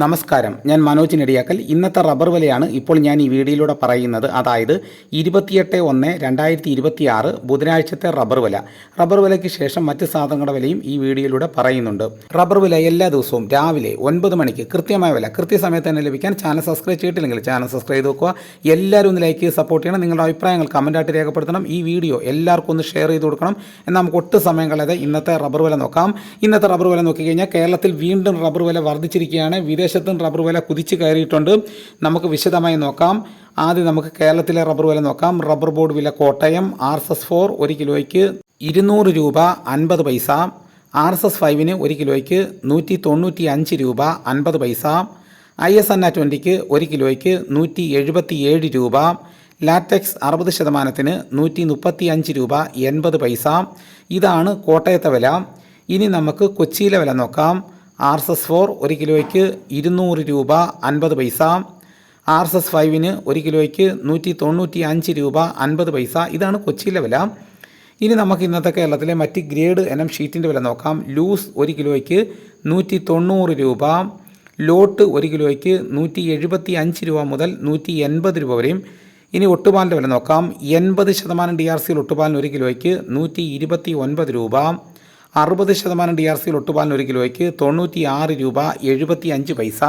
നമസ്കാരം. ഞാൻ മനോജ് നെടിയാക്കൽ. ഇന്നത്തെ റബ്ബർ വിലയാണ് ഇപ്പോൾ ഞാൻ ഈ വീഡിയോയിലൂടെ പറയുന്നത്. അതായത് ഇരുപത്തിയെട്ട് ഒന്ന് രണ്ടായിരത്തി ഇരുപത്തി ആറ് ബുധനാഴ്ചത്തെ റബ്ബർ വില. റബ്ബർ വിലയ്ക്ക് ശേഷം മറ്റ് സാധനങ്ങളുടെ വിലയും ഈ വീഡിയോയിലൂടെ പറയുന്നുണ്ട്. റബ്ബർ വില എല്ലാ ദിവസവും രാവിലെ ഒൻപത് മണിക്ക് കൃത്യമായ വില. കൃത്യസമയത്ത് തന്നെ ലഭിക്കാൻ ചാനൽ സബ്സ്ക്രൈബ് ചെയ്തിട്ടില്ലെങ്കിൽ ചാനൽ സബ്സ്ക്രൈബ് ചെയ്ത് നോക്കുക എല്ലാവരും ഒന്ന് ലൈക്ക് ചെയ്ത് സപ്പോർട്ട് ചെയ്യണം. നിങ്ങളുടെ അഭിപ്രായങ്ങൾ കമന്റായിട്ട് രേഖപ്പെടുത്തണം. ഈ വീഡിയോ എല്ലാവർക്കും ഒന്ന് ഷെയർ ചെയ്ത് കൊടുക്കണം. എന്നാൽ നമുക്ക് ഒട്ടും സമയം കളയാതെ ഇന്നത്തെ റബ്ബർ വില നോക്കാം. ഇന്നത്തെ റബ്ബർ വില നോക്കിക്കഴിഞ്ഞാൽ കേരളത്തിൽ വീണ്ടും റബ്ബർ വില വർദ്ധിച്ചിരിക്കുകയാണ്. വിദേശത്തും റബ്ബർ വില കുതിച്ച് കയറിയിട്ടുണ്ട്. നമുക്ക് വിശദമായി നോക്കാം. ആദ്യം നമുക്ക് കേരളത്തിലെ റബ്ബർ വില നോക്കാം. റബ്ബർ ബോർഡ് വില Kottayam R S S four ഒരു കിലോയ്ക്ക് ഇരുന്നൂറ് രൂപ അൻപത് പൈസ. ആർ എസ് എസ് ഫൈവിന് ഒരു കിലോയ്ക്ക് നൂറ്റി തൊണ്ണൂറ്റി അഞ്ച് രൂപ അൻപത് പൈസ. ഐ എസ് എൻ ആ ട്വന്റിക്ക് ഒരു കിലോയ്ക്ക് നൂറ്റി എഴുപത്തി ഏഴ് രൂപ. ലാറ്റക്സ് അറുപത് ശതമാനത്തിന് നൂറ്റി മുപ്പത്തി അഞ്ച് രൂപ എൺപത് പൈസ. ഇതാണ് കോട്ടയത്തെ വില. ഇനി നമുക്ക് കൊച്ചിയിലെ വില നോക്കാം. ആർ എസ് എസ് ഫോർ ഒരു കിലോയ്ക്ക് ഇരുന്നൂറ് രൂപ അൻപത് പൈസ. ആർ എസ് എസ് ഫൈവിന് ഒരു കിലോയ്ക്ക് നൂറ്റി തൊണ്ണൂറ്റി അഞ്ച് രൂപ അൻപത് പൈസ. ഇതാണ് കൊച്ചിയിലെ വില. ഇനി നമുക്ക് ഇന്നത്തെ കേരളത്തിലെ മറ്റ് ഗ്രേഡ് എനം ഷീറ്റിന്റെ വില നോക്കാം. ലൂസ് ഒരു കിലോയ്ക്ക് നൂറ്റി തൊണ്ണൂറ് രൂപ. ലോട്ട് ഒരു കിലോയ്ക്ക് നൂറ്റി എഴുപത്തി അഞ്ച് രൂപ മുതൽ നൂറ്റി എൺപത് രൂപ വരെയും. ഇനി ഒട്ടുപാലിന്റെ വില നോക്കാം. എൺപത് ശതമാനം ഡി ആർ സിയിൽ ഒട്ടുപാലിന് ഒരു കിലോയ്ക്ക് നൂറ്റി ഇരുപത്തി ഒൻപത് രൂപ. അറുപത് ശതമാനം ഡി ആർ സിയിൽ ഒട്ടുപാലിന് ഒരു കിലോയ്ക്ക് തൊണ്ണൂറ്റി ആറ് രൂപ എഴുപത്തി അഞ്ച് പൈസ.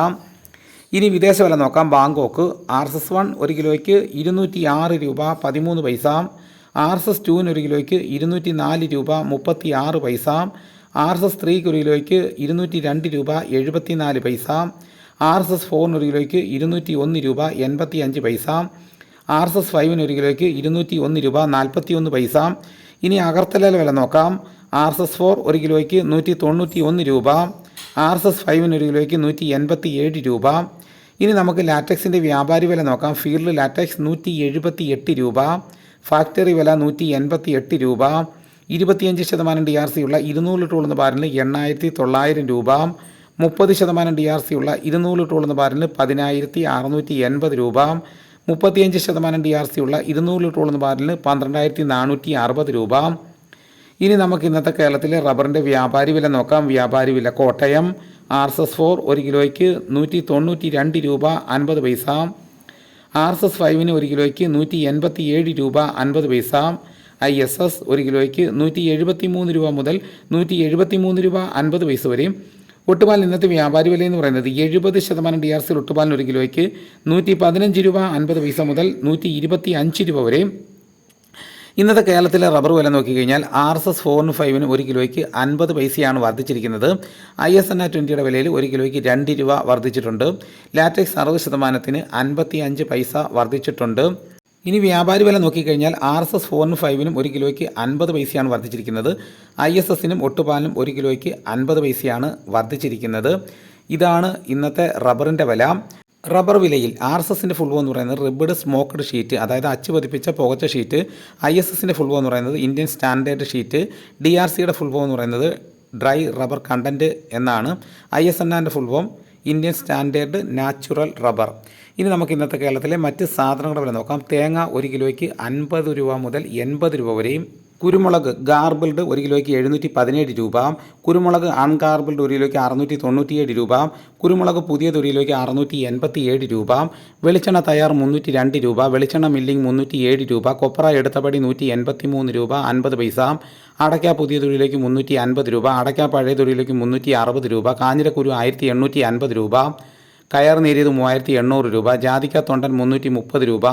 ഇനി വിദേശ വില നോക്കാം. Bangkok R S S one ഒരു കിലോയ്ക്ക് ഇരുന്നൂറ്റി ആറ് രൂപ പതിമൂന്ന് പൈസ. ആർ എസ് എസ് ടുവിന് ഒരു കിലോയ്ക്ക് ഇരുന്നൂറ്റി നാല് രൂപ മുപ്പത്തി ആറ് പൈസ ആർ എസ് എസ് ത്രീക്ക് ഒരു കിലോയ്ക്ക് ഇരുന്നൂറ്റി രണ്ട് രൂപ എഴുപത്തി നാല് പൈസ ആർ എസ് എസ് ഫോറിന് ഒരു കിലോയ്ക്ക് ഇരുന്നൂറ്റി ഒന്ന് രൂപ എൺപത്തി അഞ്ച് പൈസ ആർ എസ് എസ് ഫൈവിന് ഒരു കിലോയ്ക്ക് ഇരുന്നൂറ്റി ഒന്ന് രൂപ നാൽപ്പത്തി ഒന്ന് പൈസ. ഇനി അഗർത്തലയിലെ വില നോക്കാം. ആർ എസ് എസ് ഫോർ ഒരു കിലോയ്ക്ക് നൂറ്റി തൊണ്ണൂറ്റി ഒന്ന് രൂപ. ആർ എസ് എസ് ഫൈവിന് ഒരു കിലോയ്ക്ക് നൂറ്റി എൺപത്തി ഏഴ് രൂപ. ഇനി നമുക്ക് ലാറ്റക്സിന്റെ വ്യാപാരി വില നോക്കാം. ഫീൽഡ് ലാറ്റക്സ് നൂറ്റി എഴുപത്തി എട്ട് രൂപ. ഫാക്ടറി വില നൂറ്റി എൺപത്തി എട്ട് രൂപ. ഇരുപത്തിയഞ്ച് ശതമാനം ഡി ആർ സി ഉള്ള ഇരുന്നൂറ് ഉള്ളുന്ന ബാരലിന് എണ്ണായിരത്തി തൊള്ളായിരം രൂപ. മുപ്പത് ശതമാനം ഡി ആർ സി ഉള്ള ഇരുന്നൂറ് ഉള്ളുന്ന ബാരലിന് പതിനായിരത്തി അറുന്നൂറ്റി എൺപത് രൂപ. മുപ്പത്തിയഞ്ച് ശതമാനം ഡി ആർ സി ഉള്ള ഇരുന്നൂറ് ലിറ്റർ ഉള്ള ബാരലിന് പന്ത്രണ്ടായിരത്തി നാനൂറ്റി അറുപത് രൂപ. ഇനി നമുക്ക് ഇന്നത്തെ കേരളത്തിലെ റബ്ബറിന്റെ വ്യാപാരി വില നോക്കാം. വ്യാപാരി വില Kottayam R S S four ഒരു കിലോയ്ക്ക് നൂറ്റി തൊണ്ണൂറ്റി രണ്ട് രൂപ അൻപത് പൈസ. ആർ എസ് എസ് ഫൈവിന് ഒരു കിലോയ്ക്ക് നൂറ്റി എൺപത്തി ഏഴ് രൂപ അൻപത് പൈസ. ഐ എസ് എസ് ഒരു കിലോയ്ക്ക് നൂറ്റി എഴുപത്തി മൂന്ന് രൂപ മുതൽ നൂറ്റി എഴുപത്തി മൂന്ന് രൂപ അൻപത് പൈസ വരെയും ഒട്ടുപാൽ ഇന്നത്തെ വ്യാപാരി വില എന്ന് പറയുന്നത് എഴുപത് ശതമാനം ഡി ആർ സിയിൽ ഒട്ടുപാലിന് ഒരു കിലോയ്ക്ക് നൂറ്റി പതിനഞ്ച് രൂപ അൻപത് പൈസ മുതൽ നൂറ്റി ഇരുപത്തി അഞ്ച് രൂപ വരെ. ഇന്നത്തെ കേരളത്തിലെ റബ്ബർ വില നോക്കിക്കഴിഞ്ഞാൽ ആർ എസ് എസ് ഫോറിന് ഫൈവിന് ഒരു കിലോയ്ക്ക് അൻപത് പൈസയാണ് വർദ്ധിച്ചിരിക്കുന്നത്. ഐ എസ് എൻ ആർ ട്വന്റിയുടെ വിലയിൽ ഒരു കിലോയ്ക്ക് രണ്ട് രൂപ വർദ്ധിച്ചിട്ടുണ്ട്. ലാറ്റക്സ് അറുപത് ശതമാനത്തിന് അൻപത്തി അഞ്ച് പൈസ വർദ്ധിച്ചിട്ടുണ്ട്. ഇനി വ്യാപാരി വില നോക്കിക്കഴിഞ്ഞാൽ ആർ എസ് എസ് ഫോറിന് ഫൈവിനും ഒരു കിലോയ്ക്ക് അൻപത് പൈസയാണ് വർദ്ധിച്ചിരിക്കുന്നത്. ഐ എസ് എസിനും ഒട്ടുപാലിനും ഒരു കിലോയ്ക്ക് അൻപത് പൈസയാണ് വർദ്ധിച്ചിരിക്കുന്നത്. ഇതാണ് ഇന്നത്തെ റബ്ബറിന്റെ വില. റബ്ബർ വിലയിൽ ആർ എസ് എസിന്റെ ഫുൾ എന്ന് പറയുന്നത് റിബഡ് സ്മോക്ക്ഡ് ഷീറ്റ് അതായത് അച്ചു പതിപ്പിച്ച പുകച്ച ഷീറ്റ് ഐ എസ് എസിന്റെ ഫുൾ എന്ന് പറയുന്നത് Indian standard sheet D R സിയുടെ ഫുൾ എന്ന് പറയുന്നത് ഡ്രൈ റബ്ബർ കണ്ടന്റ് എന്നാണ്. I S N Ante full form Indian standard natural rubber. ഇനി നമുക്ക് ഇന്നത്തെ കേരളത്തിലെ മറ്റ് സാധനങ്ങളുടെ വില നോക്കാം. തേങ്ങ ഒരു കിലോയ്ക്ക് അൻപത് രൂപ മുതൽ എൺപത് രൂപ വരെയും കുരുമുളക് ഗാർബിൾഡ് ഒരു കിലോയ്ക്ക് എഴുന്നൂറ്റി പതിനേഴ് രൂപ കുരുമുളക് അൺഗാർബിൾഡ് ഒരു കിലോയ്ക്ക് അറുന്നൂറ്റി തൊണ്ണൂറ്റിയേഴ് രൂപ കുരുമുളക് പുതിയത് ഒരു കിലോയ്ക്ക് അറുന്നൂറ്റി എൺപത്തി ഏഴ് രൂപ വെളിച്ചെണ്ണ തയ്യാർ മുന്നൂറ്റി രണ്ട് രൂപ വെളിച്ചെണ്ണ മില്ലിംഗ് മുന്നൂറ്റി ഏഴ് രൂപ കൊപ്ര എടുത്തപടി നൂറ്റി എൺപത്തി മൂന്ന് രൂപ അൻപത് പൈസ അടയ്ക്ക പുതിയ തൊഴിലേക്ക് മുന്നൂറ്റി അൻപത് രൂപ അടയ്ക്ക പഴയ തൊഴിലേക്ക് മുന്നൂറ്റി അറുപത് രൂപ കാഞ്ഞിരക്കുരു ആയിരത്തി എണ്ണൂറ്റി അൻപത് രൂപ കയർ നേരിയത് മൂവായിരത്തി എണ്ണൂറ് രൂപ ജാതിക്ക തൊണ്ടൻ മുന്നൂറ്റി മുപ്പത് രൂപ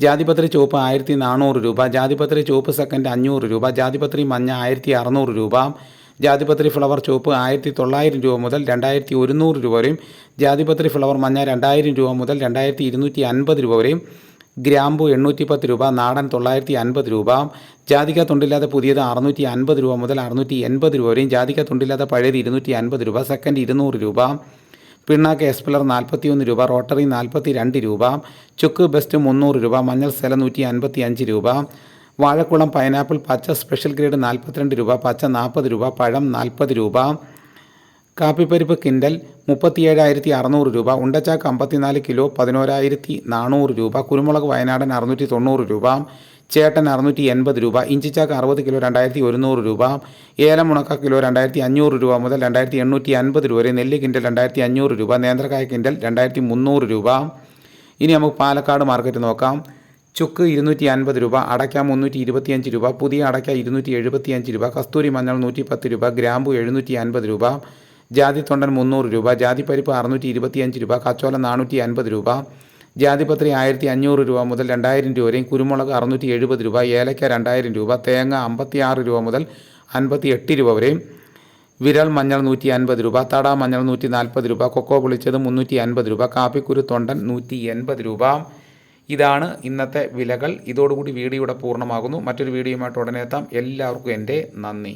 ജാതിപത്രി ചുവപ്പ് ആയിരത്തി നാനൂറ് രൂപ ജാതിപത്രി ചുവപ്പ് സെക്കൻഡ് അഞ്ഞൂറ് രൂപ ജാതിപത്രി മഞ്ഞ ആയിരത്തി അറുന്നൂറ് രൂപ ജാതിപത്രി ഫ്ലവർ ചുവപ്പ് ആയിരത്തി തൊള്ളായിരം രൂപ മുതൽ രണ്ടായിരത്തി ഒരുന്നൂറ് രൂപ വരെയും ജാതിപത്രി ഫ്ലവർ മഞ്ഞ രണ്ടായിരം രൂപ മുതൽ രണ്ടായിരത്തി ഇരുന്നൂറ്റി അൻപത് രൂപ വരെയും ഗ്രാമ്പു എണ്ണൂറ്റി പത്ത് രൂപ നാടൻ തൊള്ളായിരത്തി അൻപത് രൂപ ജാതിക തൊണ്ടില്ലാതെ പുതിയത് അറുന്നൂറ്റി അൻപത് രൂപ മുതൽ അറുന്നൂറ്റി എൺപത് രൂപ വരെയും ജാതിക തൊണ്ടില്ലാതെ പഴയത് ഇരുന്നൂറ്റി അൻപത് രൂപ സെക്കൻഡ് ഇരുന്നൂറ് രൂപ പിണ്ണാക്ക് എസ്പ്ലർ നാൽപ്പത്തിയൊന്ന് രൂപ റോട്ടറി നാൽപ്പത്തി രണ്ട് രൂപ ചുക്ക് ബെസ്റ്റ് മുന്നൂറ് രൂപ മഞ്ഞൾ സെല നൂറ്റി അൻപത്തി അഞ്ച് രൂപ വാഴക്കുളം പൈനാപ്പിൾ പച്ച സ്പെഷ്യൽ ഗ്രേഡ് നാൽപ്പത്തിരണ്ട് രൂപ പച്ച നാൽപ്പത് രൂപ പഴം നാൽപ്പത് രൂപ കാപ്പിപ്പരിപ്പ് കിൻഡൽ മുപ്പത്തിയേഴായിരത്തി അറുന്നൂറ് രൂപ ഉണ്ടച്ചാക്ക് അമ്പത്തിനാല് കിലോ പതിനോരായിരത്തി നാനൂറ് രൂപ കുരുമുളക് വയനാടൻ അറുന്നൂറ്റി തൊണ്ണൂറ് രൂപ ചേട്ടൻ അറുന്നൂറ്റി എൺപത് രൂപ ഇഞ്ചിച്ചാക്ക് അറുപത് കിലോ രണ്ടായിരത്തി ഒരുന്നൂറ് രൂപ ഏലം ഉണക്ക കിലോ രണ്ടായിരത്തി അഞ്ഞൂറ് രൂപ മുതൽ രണ്ടായിരത്തി എണ്ണൂറ്റി അൻപത് രൂപ വരെ നെല്ല് കിൻഡൽ രണ്ടായിരത്തി അഞ്ഞൂറ് രൂപ നേന്ത്രക്കായ കിൻഡൽ രണ്ടായിരത്തി മുന്നൂറ് രൂപ. ഇനി നമുക്ക് പാലക്കാട് മാർക്കറ്റ് നോക്കാം. ചുക്ക് ഇരുന്നൂറ്റി അൻപത് രൂപ അടയ്ക്ക മുന്നൂറ്റി ഇരുപത്തിയഞ്ച് രൂപ പുതിയ അടയ്ക്ക ഇരുന്നൂറ്റി എഴുപത്തിയഞ്ച് രൂപ കസ്തൂരി മഞ്ഞൾ നൂറ്റി പത്ത് രൂപ ഗ്രാമ്പു എഴുന്നൂറ്റി അൻപത് രൂപ ജാതി തൊണ്ടൻ മുന്നൂറ് രൂപ ജാതിപ്പരിപ്പ് അറുന്നൂറ്റി ഇരുപത്തിയഞ്ച് രൂപ കച്ചോലം നാനൂറ്റി അൻപത് രൂപ ജാതിപത്രി ആയിരത്തി അഞ്ഞൂറ് രൂപ മുതൽ രണ്ടായിരം രൂപ വരെയും കുരുമുളക് അറുന്നൂറ്റി എഴുപത് രൂപ ഏലക്ക രണ്ടായിരം രൂപ തേങ്ങ അമ്പത്തി ആറ് രൂപ മുതൽ അൻപത്തി എട്ട് രൂപ വരെയും വിരൽ മഞ്ഞൾ നൂറ്റി അൻപത് രൂപ തട മഞ്ഞൾ നൂറ്റി നാൽപ്പത് രൂപ കൊക്കോ പൊളിച്ചത് മുന്നൂറ്റി അൻപത് രൂപ കാപ്പിക്കുരു തൊണ്ടൻ നൂറ്റി എൺപത് രൂപ. ഇതാണ് ഇന്നത്തെ വിലകൾ. ഇതോടുകൂടി വീഡിയോ ഇവിടെ പൂർണമാകുന്നു. മറ്റൊരു വീഡിയോയുമായിട്ട് ഉടനെ എത്താം. എല്ലാവർക്കും എന്റെ നന്ദി.